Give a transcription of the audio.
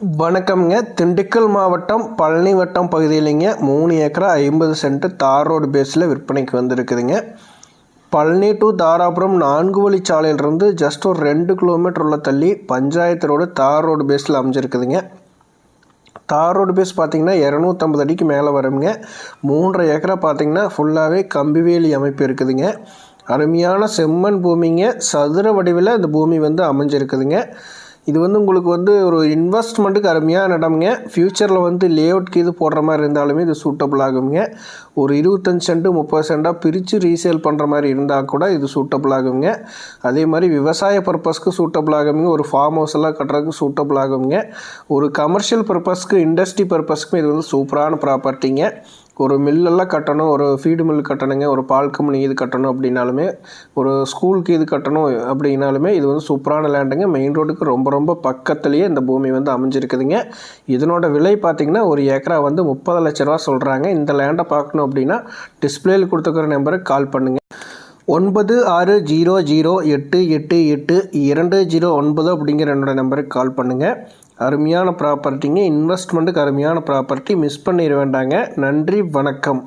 வணக்கம்ங்க. திண்டுக்கல் மாவட்டம் பழனி வட்டம் பகுதியிலைங்க. மூணு ஏக்கரா ஐம்பது சென்ட் தார் ரோடு பேஸில் விற்பனைக்கு வந்திருக்குதுங்க. பழனி டு தாராபுரம் நான்கு வழிச்சாலையிலிருந்து ஜஸ்ட் ஒரு ரெண்டு கிலோமீட்டர் உள்ள தள்ளி பஞ்சாயத்து ரோடு தார் ரோடு பேஸில் அமைஞ்சிருக்குதுங்க. தார் ரோடு பேஸ் பார்த்தீங்கன்னா இரநூத்தம்பது அடிக்கு மேலே வருங்க மூன்றரை ஏக்கரா பார்த்தீங்கன்னா ஃபுல்லாகவே கம்பிவேலி அமைப்பு இருக்குதுங்க. அருமையான செம்மண் பூமிங்க. சதுர வடிவில் இந்த பூமி வந்து அமைஞ்சிருக்குதுங்க. இது வந்து உங்களுக்கு வந்து ஒரு இன்வெஸ்ட்மெண்ட்டுக்கு அருமையான இடம்ங்க ஃப்யூச்சரில் வந்து லேஅவுட்க்கு இது போடுற மாதிரி இருந்தாலுமே இது சூட்டபிள் ஆகுங்க. ஒரு இருபத்தஞ்சு சென்ட்டு முப்பது சென்ட்டாக பிரித்து ரீசேல் பண்ணுற மாதிரி இருந்தால் கூட இது சூட்டபிள் ஆகுங்க. அதே மாதிரி விவசாய பர்பஸ்க்கு சூட்டபிள் ஆகுங்க. ஒரு ஃபார்ம் ஹவுஸ் எல்லாம் கட்டுறதுக்கு சூட்டபிள் ஆகுங்க. ஒரு கமர்ஷியல் பர்பஸ்க்கு இண்டஸ்ட்ரி பர்பஸ்க்கும் இது வந்து சூப்பரான ப்ராப்பர்ட்டிங்க ஒரு மில்லெல்லாம் கட்டணும் ஒரு ஃபீடு மில் கட்டணுங்க ஒரு பால் கம்பெனி இது கட்டணும் அப்படின்னாலுமே ஒரு ஸ்கூலுக்கு இது கட்டணும் அப்படின்னாலுமே இது வந்து சூப்பரான லேண்டுங்க மெயின் ரோடுக்கு ரொம்ப ரொம்ப பக்கத்துலேயே இந்த பூமி வந்து அமைஞ்சிருக்குதுங்க. இதனோட விலை பார்த்திங்கன்னா ஒரு ஏக்கரா வந்து முப்பது லட்ச ரூபா சொல்கிறாங்க இந்த லேண்டை பார்க்கணும் அப்படின்னா டிஸ்பிளேயில் கொடுத்துக்கிற நம்பருக்கு கால் பண்ணுங்கள் ஒன்பது ஆறு ஜீரோ ஜீரோ எட்டு எட்டு எட்டு இரண்டு ஜீரோ ஒன்பது அப்படிங்கிற என்னோடய நம்பருக்கு கால் பண்ணுங்கள் அருமையான ப்ராப்பர்ட்டிங்க இன்வெஸ்ட்மெண்ட்டுக்கு அருமையான ப்ராப்பர்ட்டி மிஸ் பண்ணிட வேண்டாங்க. நன்றி வணக்கம்.